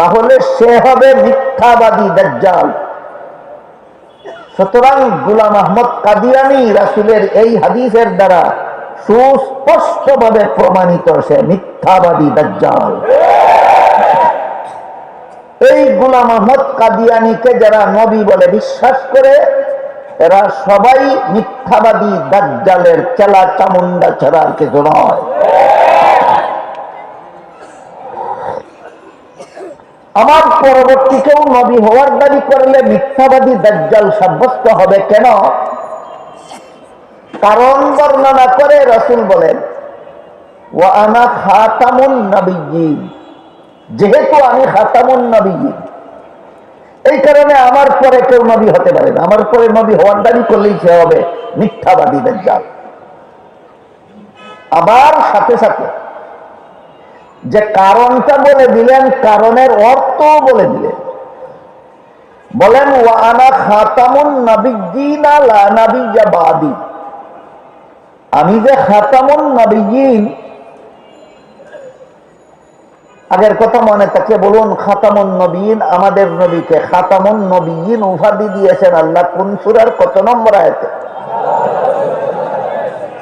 তাহলে সে হবে মিথ্যাবাদী দাজ্জাল। সুতরাং গুলাম আহমদ কাদিয়ানি রাসুলের এই হাদিসের দ্বারা সুস্পষ্টভাবে প্রমাণিত সে মিথ্যাবাদী দাজ্জাল। এই গুলাম আহমদ কাদিয়ানিকে যারা নবী বলে বিশ্বাস করে, এরা সবাই মিথ্যাবাদী দাজ্জালের চেলা চামুন্ডা ছাড়া আর কিছু নয়। আমার পরবর্তী কেউ নবী হওয়ার দাবি করলে মিথ্যাবাদী দাজ্জাল সাব্যস্ত হবে কেন? কারণ বর্ণনা করে রসুল বলেন ও আনা খাতামুন নবীন যেহেতু আমি খাতামুন নবীন এই কারণে আমার পরে কেউ নবী হতে পারে না। আমার পরে নবী হওয়ার দাবি করলেই সে হবে মিথ্যাবাদী দাজ্জাল। আবার সাথে সাথে যে কারণটা বলে দিলেন, কারণের অর্থ বলে দিলেন। বলেন ওয়ানা খাতামুন আমি যে খাতামুন নবীন আগের কথা মনে থাকে, বলুন, খাতামুন নবীন আমাদের নবীকে খাতামুন নবীন উপাধি দিয়েছেন আল্লাহ কোন সুরার কত নম্বর আয়তে?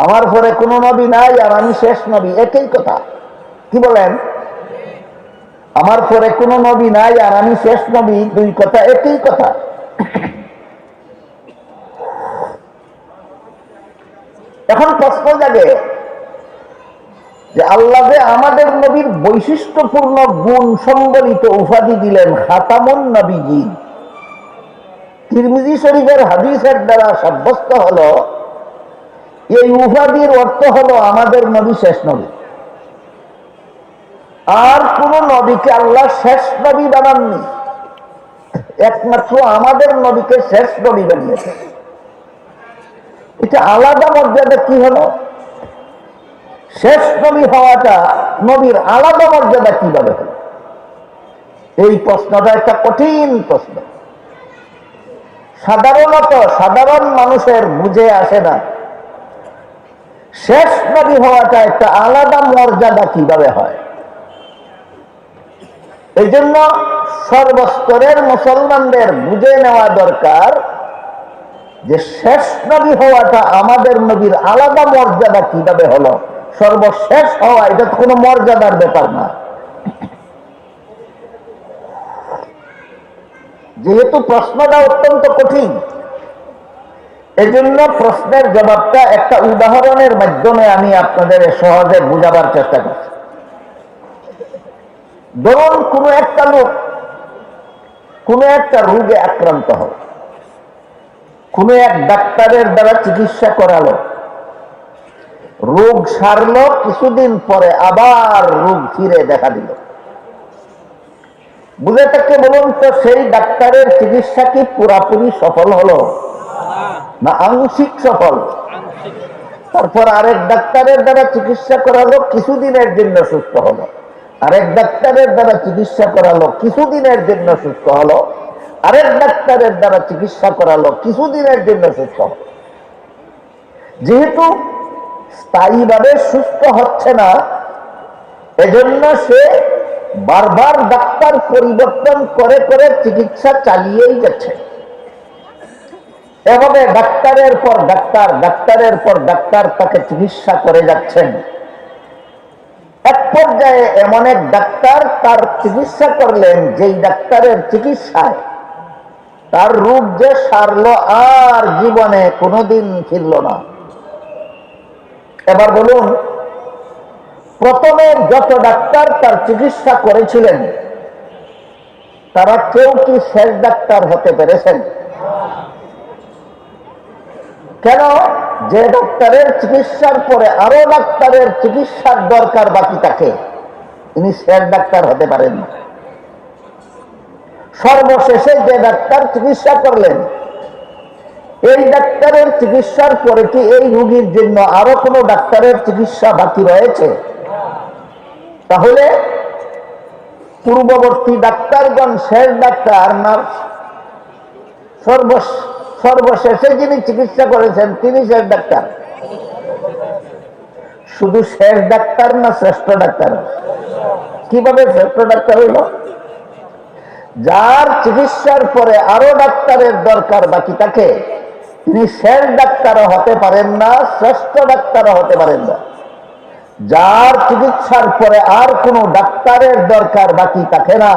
আমার পরে কোনো নবী নাই আর আমি শেষ নবী, একই কথা। কি বলেন? আমার পরে কোনো নবী নাই আর আমি শেষ নবী, দুই কথা, একই কথা। এখন প্রশ্ন জাগে যে আল্লাহ যে আমাদের নবীর বৈশিষ্ট্যপূর্ণ গুণ সম্বলিত উপাধি দিলেন খাতামুন নবীজি তিরমিজি শরীফের হাদিসের দ্বারা সাব্যস্ত হলো এই উপাধির অর্থ হলো আমাদের নবী শেষ নবী। আর কোন নবীকে আল্লাহ শেষ নবী বানাননি। একমাত্র আমাদের নবীকে শেষ নবী বানিয়েছে। এটা আলাদা মর্যাদা কি হলো? শেষ নবী হওয়াটা নবীর আলাদা মর্যাদা কীভাবে হলো? এই প্রশ্নটা একটা কঠিন প্রশ্ন। সাধারণত সাধারণ মানুষের বুঝে আসে না। শেষ নবী হওয়াটা একটা আলাদা মর্যাদা কীভাবে হয়? এই জন্য সর্বস্তরের মুসলমানদের বুঝে নেওয়া দরকার যে শেষ নবী হওয়াটা আমাদের নবীর আলাদা মর্যাদা কীভাবে হলো? সর্বশেষ হওয়া এটা কোনো মর্যাদার ব্যাপার না। যেহেতু প্রশ্নটা অত্যন্ত কঠিন এজন্য প্রশ্নের জবাবটা একটা উদাহরণের মাধ্যমে আমি আপনাদের সহজে বুঝাবার চেষ্টা করছি। ধরুন কোন একটা লোক, কোন একটা রোগে আক্রান্ত হল, কোন এক ডাক্তারের দ্বারা চিকিৎসা করালো, রোগ সারল, কিছুদিন পরে আবার রোগ ফিরে দেখা দিল। বুঝে থাকতে বলুন তো, সেই ডাক্তারের চিকিৎসা কি পুরাপুরি সফল হলো? না, আংশিক সফল। তারপর আরেক ডাক্তারের দ্বারা চিকিৎসা করালো কিছুদিনের জন্য সুস্থ হলো। আরেক ডাক্তারের দ্বারা চিকিৎসা করালো কিছুদিনের জন্য সুস্থ হলো। আরেক ডাক্তারের দ্বারা চিকিৎসা করালো কিছুদিনের জন্য সুস্থ হলো। যেহেতু স্থায়ীভাবে সুস্থ হচ্ছে না, এজন্য সে বারবার ডাক্তার পরিবর্তন করে করে চিকিৎসা চালিয়েই যাচ্ছে। এভাবে ডাক্তারের পর ডাক্তার, ডাক্তারের পর ডাক্তার তাকে চিকিৎসা করে যাচ্ছেন। এক পর্যায়ে এমন এক ডাক্তার তার চিকিৎসা করলেন, যেই ডাক্তারের চিকিৎসায় তার রোগ যে সারল আর জীবনে কোনোদিন ফিরল না। এবার বলুন, প্রথমে যত ডাক্তার তার চিকিৎসা করেছিলেন, তারা কেউ কি শেষ ডাক্তার হতে পেরেছেন? কেন? যে ডাক্তারের চিকিৎসার পরে আরও ডাক্তারের চিকিৎসার দরকার বাকি থাকে। তিনি শেষ ডাক্তার হতে পারেন সর্বশেষে যে ডাক্তার চিকিৎসা করলেন, এই ডাক্তারের চিকিৎসার পরে কি এই রোগীর জন্য আরও কোনো ডাক্তারের চিকিৎসা বাকি রয়েছে? তাহলে পূর্ববর্তী ডাক্তারগণ শেষ ডাক্তার নার্স সর্ব সর্বশেষে যিনি চিকিৎসা করেছেন, তিনি শেষ ডাক্তার। শুধু শেষ ডাক্তার না শ্রেষ্ঠ ডাক্তার। কীভাবে শ্রেষ্ঠ ডাক্তার হইল? যার চিকিৎসার পরে আরও ডাক্তারের দরকার বাকি থাকে, তিনি শেষ ডাক্তারও হতে পারেন না, শ্রেষ্ঠ ডাক্তারও হতে পারেন না। যার চিকিৎসার পরে আর কোনো ডাক্তারের দরকার বাকি থাকে না,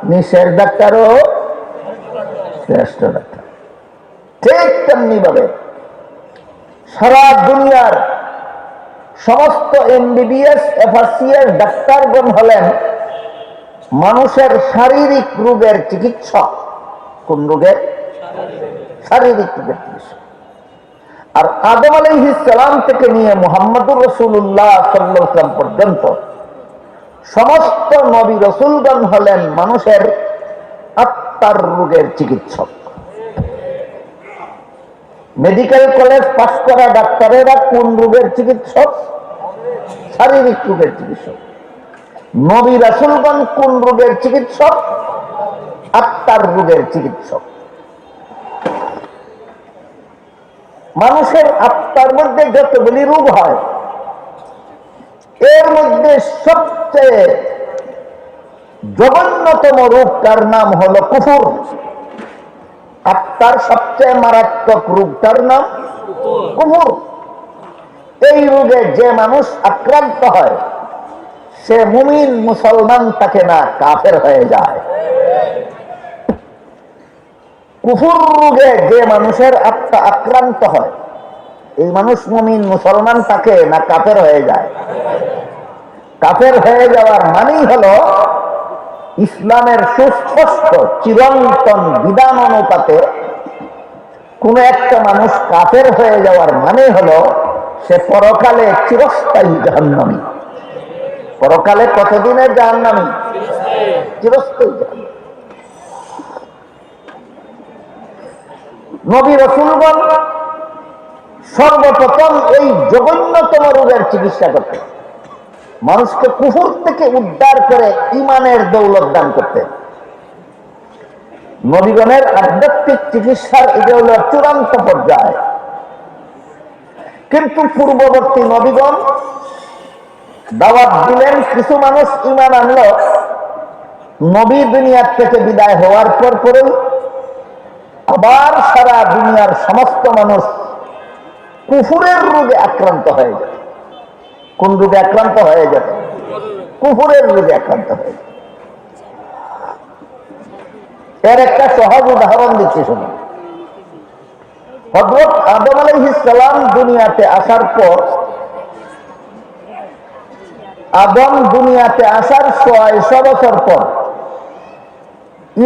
তিনি শেষ ডাক্তারও শ্রেষ্ঠ ডাক্তার। ঠিক তেমনি ভাবে। সারা দুনিয়ার সমস্ত এমবিবিএস এফআরসিএস ডাক্তারগণ হলেন মানুষের শারীরিক রোগের চিকিৎসক। কোন রোগের? শারীরিক রোগের চিকিৎসক। আর আদম সালাম থেকে নিয়ে মোহাম্মদুর রসুল্লাহ সাল্লাম পর্যন্ত সমস্ত নবী রসুলগণ হলেন মানুষের আত্মার রোগের চিকিৎসক। মেডিকেল কলেজ পাশ করা ডাক্তারেরা কোন রোগের চিকিৎসক? শারীরিক রোগের চিকিৎসক। নবী রাসুলগণ কোন রোগের চিকিৎসক? আত্মার রোগের চিকিৎসক। মানুষের আত্মার মধ্যে যতগুলি রোগ হয়, এর মধ্যে সবচেয়ে জঘন্যতম রোগটার নাম হলো কুফুর। আত্মার সবচেয়ে মারাত্মক রোগটার নাম কুফুর এই রোগে যে মানুষ আক্রান্ত হয়, সে মুমিন মুসলমান তাকে না, কাফের হয়ে যায়। কুফুর রোগে যে মানুষের আত্মা আক্রান্ত হয়, এই মানুষ মুমিন মুসলমান তাকে না, কাফের হয়ে যায়। কাফের হয়ে যাওয়ার মানেই হলো ইসলামের সুস্পষ্ট চিরন্তন বিধান অনুপাতে কোন একটা মানুষ কাফের হয়ে যাওয়ার মানে হলো সে পরকালে চিরস্থায়ী জাহান্নামী। পরকালে কতদিনের জাহান্নামী? চিরস্থায়ী জাহান্নামী। নবী রসুলগণ সর্বপ্রথম এই জঘন্যতম রোগের চিকিৎসা করতে মানুষকে কুকুর থেকে উদ্ধার করে ইমানের দৌলত দান করতে। নবীগণের আধ্যাত্মিক চিকিৎসার এটা হল চূড়ান্ত পর্যায়। কিন্তু পূর্ববর্তী নবীগণ দাওয়াত দিলেন, কিছু মানুষ ইমান আনলো। নবী দুনিয়ার থেকে বিদায় হওয়ার পর পরেই আবার সারা দুনিয়ার সমস্ত মানুষ কুফুরের রোগে আক্রান্ত হয়ে যায় কোন রোগে আক্রান্ত হয়ে যাবে? কুফুরের রোগে আক্রান্ত হয়ে যাবে। এর একটা সহজ উদাহরণ দিচ্ছি শুনুন। হজরত আদম আলহিসাম দুনিয়াতে আসার পর, আদম দুনিয়াতে আসার ছয়শো বছর পর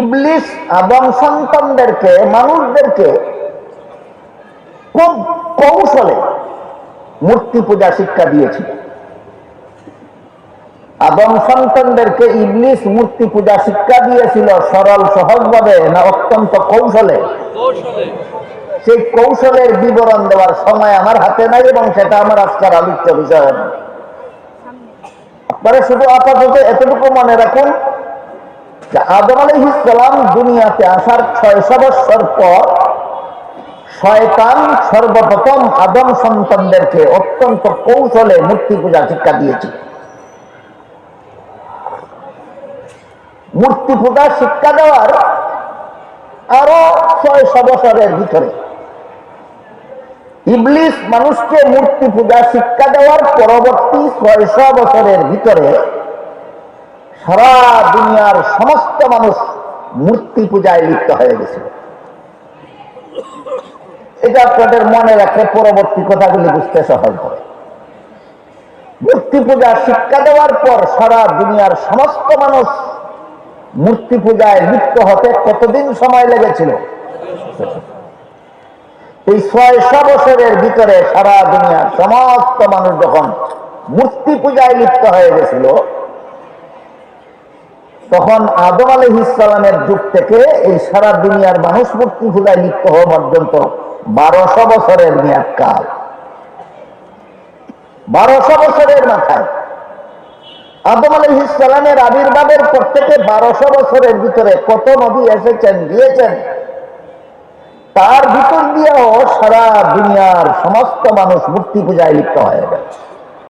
ইবলিশ আদম সন্তানদেরকে, মানুষদেরকে খুব কৌশলে মূর্তি পূজা শিক্ষা দিয়েছিল। আদম সন্তানদেরকে ইবলিশ মূর্তি পূজা শিক্ষা দিয়েছিল সরল সহজভাবে না অত্যন্ত কৌশলে? সেই কৌশলের বিবরণ দেওয়ার সময় আমার হাতে নাই এবং সেটা আমার আজকের আলোচ্য বিষয়। না আপনারা শুধু আপাতত এতটুকু মনে রাখুন যে আদম আলহিসাম দুনিয়াতে আসার ছয়শো বৎসর পর শয়তান সর্বপ্রথম আদম সন্তানদেরকে অত্যন্ত কৌশলে মূর্তি পূজা শিক্ষা দিয়েছিল। মূর্তি পূজা, শিক্ষা দেওয়ার আরও ছয়শো বছরের ভিতরে। ইবলিশ মানুষকে মূর্তি পূজা, শিক্ষা দেওয়ার পরবর্তী ছয়শো বছরের ভিতরে সারা দুনিয়ার সমস্ত মানুষ মূর্তি পূজায় লিপ্ত হয়ে গেছিল এটা আপনাদের মনে রাখে পরবর্তী কথাগুলি বুঝতে সহজ হবে। মূর্তি পূজা, শিক্ষা দেওয়ার পর সারা দুনিয়ার সমস্ত মানুষ মূর্তি পূজায় লিপ্ত হতে কতদিন সময় লেগেছিল? এই ছয়শো বছরের ভিতরে সারা দুনিয়ার সমস্ত মানুষ যখন মূর্তি পূজায় লিপ্ত হয়ে গেছিল, তখন আদম আলহ ইসলামের যুগ থেকে এই সারা দুনিয়ার মানুষ মূর্তি পূজায় লিপ্ত হওয়া পর্যন্ত বারোশো বছরের মেয়াদ কাল। বারোশো বছরের মাথায় আদম আলহ ইসলামের আবির্ভাবের প্রত্যেকে বারোশো বছরের ভিতরে কত নবী এসেছেন দিয়েছেন তার ভিতর দিয়েও সারা দুনিয়ার সমস্ত মানুষ মূর্তি পূজায় লিপ্ত হয়ে গেছে।